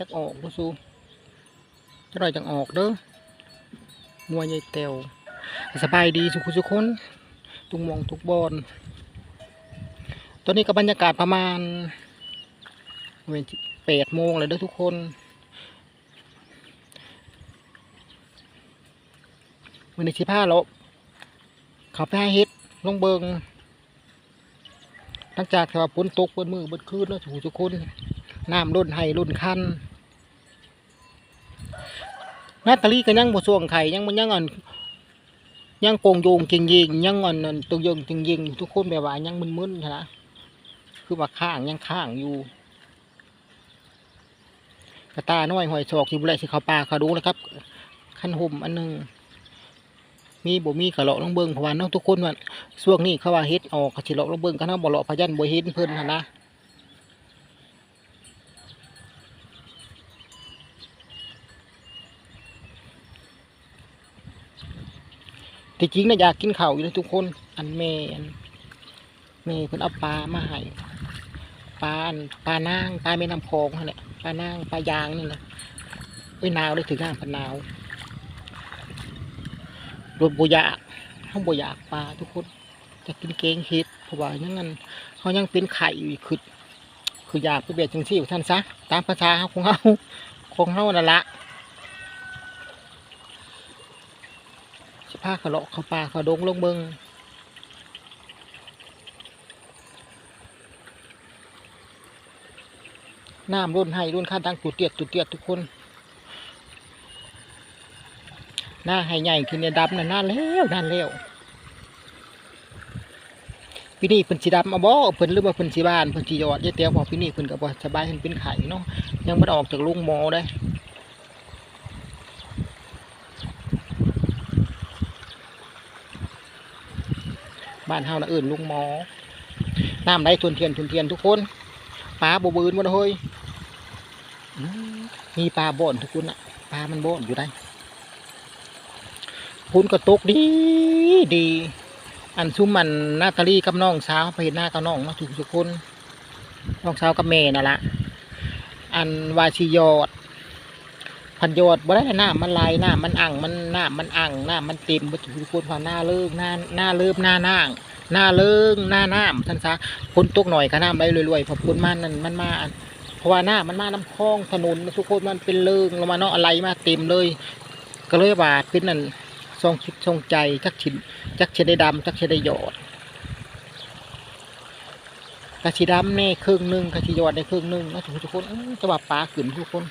จักออกบ่สู้จะหน่อยจังออกเด้อมัวใหญ่เตวสบายดีสุขุสุกคนทุกมองทุกบอนตอนนี้ก็บรรยากาศประมาณเวลแปดโมงเลยเด้อทุกคนวันนี้สิพาเราเขาไปหาเฮ็ดลงเบิงหลังจากที่ว่าฝนตกเปิดมือเปิดคืนแล้วถูกทุกคน น้ำล้นไห้ล้นคันนาตาลีก็ยังบ่ส่วงไข่ยังมันยังอ่อนยังโกงโยงจริงยิงยังอ่อนตัวยงจริงยิงทุกคนแบบว่ายังมึนๆนะคือว่าข้างยังข้างอยู่กระตาน้อยหอยศอกที่บุไรสิเขาปลาเขาดูนะครับขั้นห่มอันหนึ่งมีบ่มีกะเลาะลงเบิงเพราะว่าเนาะทุกคนว่าช่วงนี้เขาว่าเฮ็ดออกก็สิเลาะลงเบิ่งกันเนาบ่เลาะพยันบ่เห็นเพิ่นหั่นนะ ที่จริงนะอยากกินข้าวอยู่เลยทุกคน อันแม่อันแม่เพิ่นเอาปลามาให้ปลาอันปลานางปลาแม่น้ำคลองนั่นแหละปลานางปลายางนี่แหละเอ้ยนาวเลยถึงหน้าพันนาวรถบ่อยากเขาบ่อยากปลาทุกคนจะกินเกงเห็ดเพราะว่ายังงั้นเขายังเป็นไข่อยู่คือคืออยากไปเบียดจังซี่ท่านซะตามภาษาของเขาของเขานั่นละาเขาเลาะเขาป่าเขาดงลงเบิงน้ำรุ่นให้รุ่นข้าดังตุเตียดตุเตียดทุกคน หน้าให้ใหญ่ขึ้นเนี่ยดำน่ะนานแล้วนานแล้วปีนี้เพิ่นสิดำมาบ่เพิ่นหรือว่าเพิ่นสิบ้านเพิ่นสิยอดยายเตี้ยวบอกปีนี้เพิ่นก็บ่สบายเพิ่นเป็นไข้เนาะยังได้ออกจากโรงหมอได้ บ้านเฮานะเอิ้นลุงหมอน้ำไหลทวนเทียนทวนเทียนทุกคนปลาบ่บืนบ่เฮ้ยมีปลาบ่อนทุกคนน่ะปลามันบ่อนอยู่ได้พุนก็ตกดีดี อันซุ่มมันนาตาลีกับน้องสาวไปเห็นหน้ากับน้องนะทุกทุกคนน้องสาวกับแม่นั่นละอันวาชิยอด พันยอดบ่ได้หน้ามันลายหน้ามันอ่างมันหน้ามันอ่างหน้ามันเต็มบ่ทุกคนควาหน้าเลิกหน้าหน้าเลิบหน้าน่างหน้าเลิงหน้าน้ำท่านซะพ้นตกหน่อยก็น้ำไหลรวยๆเพอพ้นมานั่นมันมาอันเพราะว่าหน้ามันมาน้ำคลองถนนทุกคนมันเป็นเลิงลงมาเนาะอะไรมาเต็มเลย ก็เลยว่าเป็นนั่นทรงคิดทรงใจจักฉินจักเชได้ดำจักเชได้หยอดกระชิดำแน่ครึ่งหนึ่งกระชิหยอดในครึ่งหนึ่งนะทุกคนจะว่าปลาขึ้นทุกคน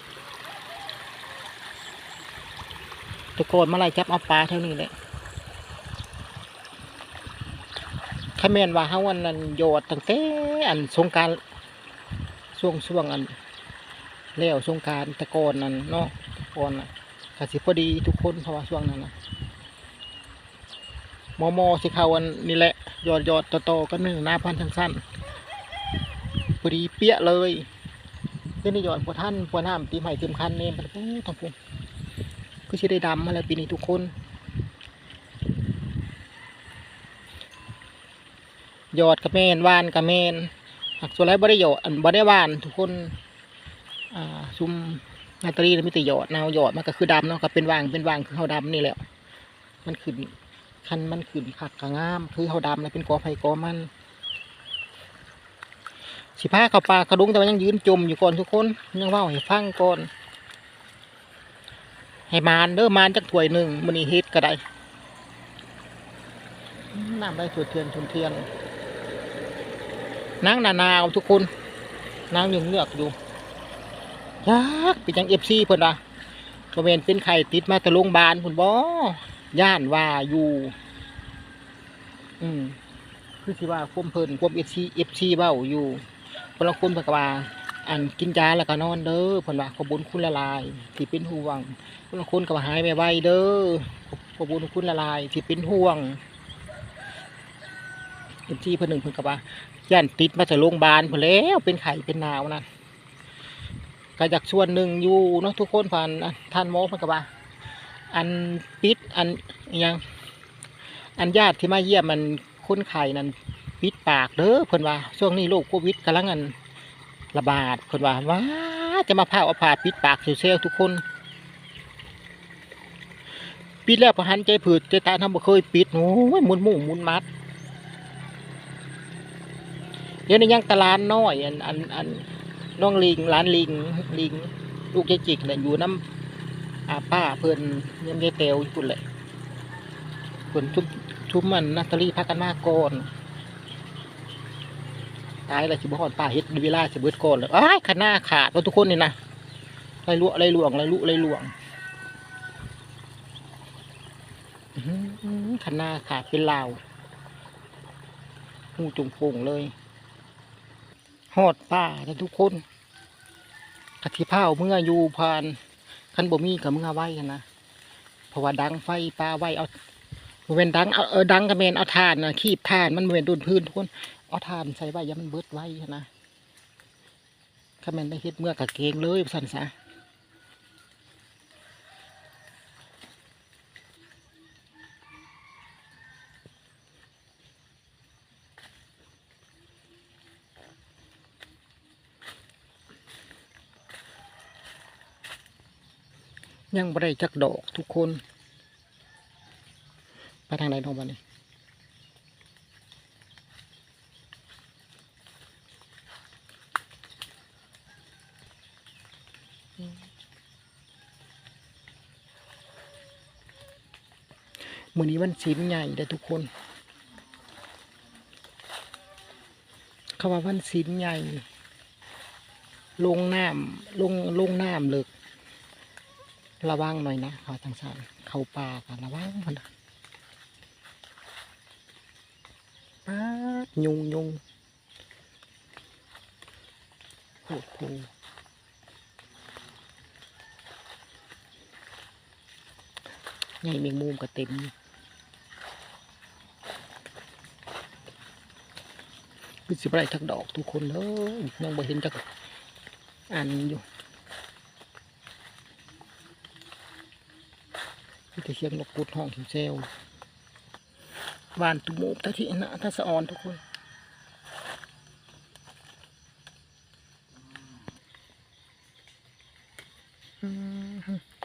ตะโกนมาไล่จับเอาปลาเท่านี้แหละถ้าแม่นว่าเฮาวันนั้นหยดตั้งแต่อันสงการช่วงช่วงอันแล้วสงการตะโกนนั่นเนาะตะโกอนน่ะกสิพอดีทุกคนเพราะว่าช่วงนั้นนะมอมอสิเขาวันนี่แหละยอดยอดโตๆก็หนึ่งหน้าพันทั้งสั้นพอดีเปี้ยเลยเล่นในยอดพวท่านพวน้ำตีใหม่เต็มคันเนี่ยมันโอ้ทั้งพว ก็ชิได้ดำมาแล้วปีนี้ทุกคน ยอดกระเมนว่านกระเมนหักส่วนไรบ่ได้ยอดอันบ่ได้วาน ทุกคนอ่าซุมนาตาลีมีแต่ยอดแนวหยอดมันก็คือดำเนาะก็เป็นวางเป็นวางคือเขาดำนี่แหละ มันขึ้นคันมันขึ้นขักกะงาม คือเขาดำแล้วเป็นกอไผ่กอมันสิพาเข้าป่าเขาดุงแต่ว่ายังยืนจมอยู่ก่อนทุกคนยังว่าให้ฟังก่อน ให้มานเด้อมานจักถ้วยหนึ่งมันนี่เฮ็ดก็ได้น้ำได้ถั่วเทียนชนเทียนนางนานาเอาทุกคนนางยังเงือกอยู่ยากเป็นจังเอฟซีเพิ่นว่ะก็เป็นเป็นไข่ติดมาต่โรงบาลพุ่นบ่ย่านว่าอยู่ อืมคือที่ว่าควมเพลินควมเอฟซีเอฟซีเบ้าอยู่คนละคนเพิ่นกว่า อันกินยาแล้วก็นอนเด้อเพิ่นว่าขอบุญคุณละลาย ที่เป็นห่วงคนละคนก็ว่าหายไวเด้อขอบุญคุณละลาย ที่เป็นห่วงเอฟซีเพิ่นหนึ่งเพิ่อนก็ว่าย่านติดมาจากโรงพยาบาลเพิ่นแล้วเป็นไข้เป็นหนาวนะก็จากส่วนหนึ่งอยู่เนาะทุกคนผ่านท่านหมอเพิ่อนก็ว่า อันปิดอันยังอันญาติที่มาเยี่ยมมันคนไข้นั่นปิดปากเด้อเพิ่อนว่าช่วงนี้โรคโควิดกำลังอัน ระบาดเพิ่นว่าว้าจะมาพาเอาผ่าปิดปากเซลทุกคน ปิดแล้วพอหันใจผืดใจตาทำบ่เคยปิดโอ้ยมุนมู่หมุนมัดเดี๋ยวนี้ยังตลาดน้อยอันอันอันน้องลิงร้านลิงลิง ลูกยายจิกเนี่ยอยู่น้ำอาป้าเพิ่อนยังยายเตวอยู่พุ่นละเพิ่นชุบชุบมันนาตาลีพักกันมากก่อน ตายแล้วสิบ่ฮอดป้าเฮ็ดเวลาสิเบิดก่อนเลยอ้ายขนาขาดว่าทุกคนนี่นะไรลวไรหลวงไรลุไรหลวงอื้อหือขนาขาดเป็นลาวหูจุงโป่งเลยฮอดป้าแล้วทุกคนกะทิเผาเมื่ออยู่ผ่านคันบ่มีกับเมื่อไว้หั้นนะเพราะว่าดังไฟปลาไว้เอาบ่เป็นดังเอาเออดังกระเมนเอาถ่านนะคีบถ่านมันบ่เป็นโดนพื้นทุกคน เอาถ่านใส่ไว้ยังมันเบิดไว้นะกระเมนได้เฮ็ดเมื่อกะเกงเลยสันซะยังบ่ได้จักดอกทุกคน ไปทางไหนน้องบ้านนี้ มือนี้วันศีลใหญ่เด้อทุกคนเขาว่าวันศีลใหญ่ ลงน้ำลงลงน้ำเลิกระวังหน่อยนะเขาทางสารเขาป่ากันระวังมันป๊ายุงยุงโอ้โห ใหญ่เมงมุมก็เต็มอยู่คือสิบไรทักดอกทุกคนเลยยังบ่เห็นจักอันอยู่มีแต่เสียงนกกุดห้องถึงเซลวานตุโมบตะที่นะทัสะออนทุกคน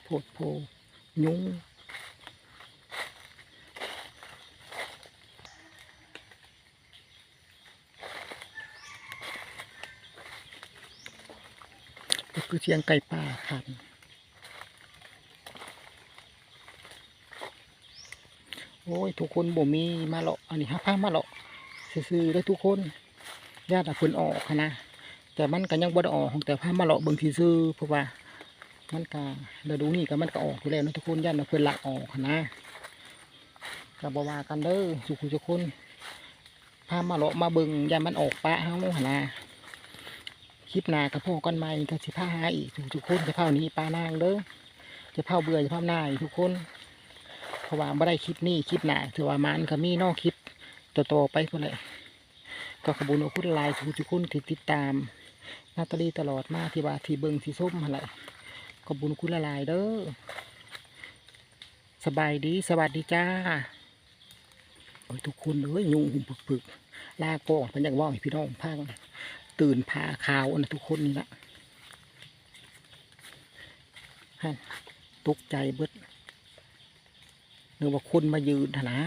โพดโพยุง ก็คือเสียงไก่ป่าคันโอ้ย ทุกคนบ่มีมาเลาะอันนี้ฮะพามาเลาะซื่อๆเลยทุกคนญาติเพิ่นออกนะแต่มันก็ยังบ่ได้ออกแต่พามาเลาะเบิ่งซื่อเพราะว่ามันก็ฤดูนี้ก็มันก็ออกอยู่แล้วนะทุกคนญาติเพิ่นละออกนะก็บ่ว่ากันเด้อทุกคนทุกคนพามาเลาะมาเบิ่งยามมันออกปะเฮาหั่นนะ คลิปหน้ากับพ่อกันใหม่ก็สิพาหาอีกทุกคนจะเผานี้ปลานางเด้อจะเผาเบื่อจะเผาหน้าอีกทุกคนเพราะว่าไม่ได้คลิปนี้คลิปหน้าถือว่ามันก็มีนอกคลิปโตๆไปพุ่นเลยก็ขบคุญคุณหลายทุกทุกคนที่ติดตามนาตาลีตลอดมาที่ว่าที่เบิงที่ส้มอะไรขบคุญคุณละลายเด้อสบายดีสวัสดีจ้าโอ้ยทุกคนเอ้ยยุงหุ่มปึกๆลาก่อนเป็นอย่างว่าพี่น้องพัง ตื่นพาขาวนะทุกคนนี่ละตกใจเบิดนึกว่าคนมายืนหั่นนะ